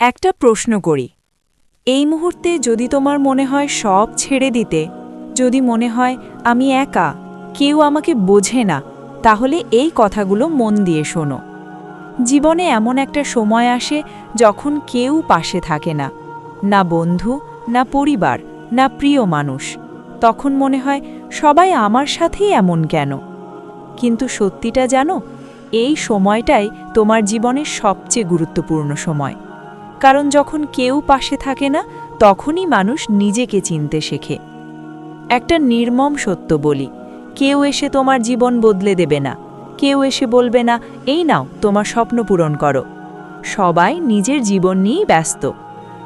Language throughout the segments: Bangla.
একটা প্রশ্ন করি। এই মুহূর্তে যদি তোমার মনে হয় সব ছেড়ে দিতে, যদি মনে হয় আমি একা, কেউ আমাকে বোঝে না, তাহলে এই কথাগুলো মন দিয়ে শোনো। জীবনে এমন একটা সময় আসে যখন কেউ পাশে থাকে না না বন্ধু, না পরিবার, না প্রিয় মানুষ। তখন মনে হয় সবাই আমার সাথেই এমন কেন? কিন্তু সত্যিটা জানো, এই সময়টাই তোমার জীবনের সবচেয়ে গুরুত্বপূর্ণ সময়। কারণ যখন কেউ পাশে থাকে না, তখনই মানুষ নিজেকে চিনতে শেখে। একটা নির্মম সত্য বলি, কেউ এসে তোমার জীবন বদলে দেবে না। কেউ এসে বলবে না, এই নাও, তোমার স্বপ্ন পূরণ করো। সবাই নিজের জীবন নিয়েই ব্যস্ত।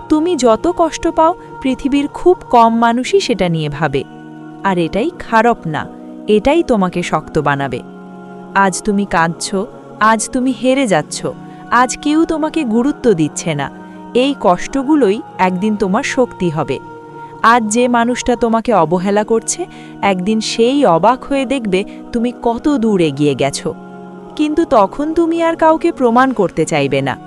তুমি যত কষ্ট পাও, পৃথিবীর খুব কম মানুষই সেটা নিয়ে ভাবে। আর এটাই খারাপ না, এটাই তোমাকে শক্ত বানাবে। আজ তুমি কাঁদছ, আজ তুমি হেরে যাচ্ছ। আজ কেউ তোমাকে গুরুত্ব দিচ্ছে না। এই কষ্টগুলোই একদিন তোমার শক্তি হবে। আজ যে মানুষটা তোমাকে অবহেলা করছে, একদিন সেই অবাক হয়ে দেখবে তুমি কত দূর এগিয়ে গেছো। কিন্তু তখন তুমি আর কাউকে প্রমাণ করতে চাইবে না।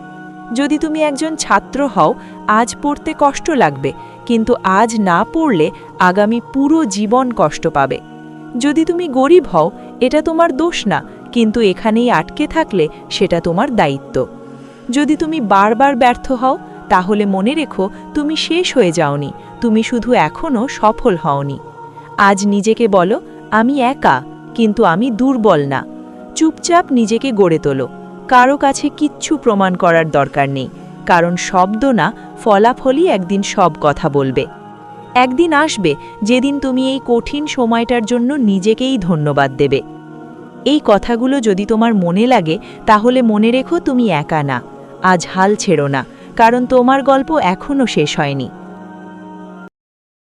যদি তুমি একজন ছাত্র হও, আজ পড়তে কষ্ট লাগবে, কিন্তু আজ না পড়লে আগামী পুরো জীবন কষ্ট পাবে। যদি তুমি গরিব হও, এটা তোমার দোষ না কিন্তু এখানেই আটকে থাকলে সেটা তোমার দায়িত্ব। যদি তুমি বারবার ব্যর্থ হও, তাহলে মনে রেখো তুমি শেষ হয়ে যাওনি, তুমি শুধু এখনও সফল হওনি। আজ নিজেকে বলো, আমি একা, কিন্তু আমি দুর্বল না। চুপচাপ নিজেকে গড়ে তোলো। কারও কাছে কিচ্ছু প্রমাণ করার দরকার নেই, কারণ শব্দ না, ফলাফলই একদিন সব কথা বলবে। একদিন আসবে, যেদিন তুমি এই কঠিন সময়টার জন্য নিজেকেই ধন্যবাদ দেবে। এই কথাগুলো যদি তোমার মনে লাগে, তাহলে মনে রেখো তুমি একা না। আজ হাল ছেড়ো না, কারণ তোমার গল্প এখনও শেষ হয়নি।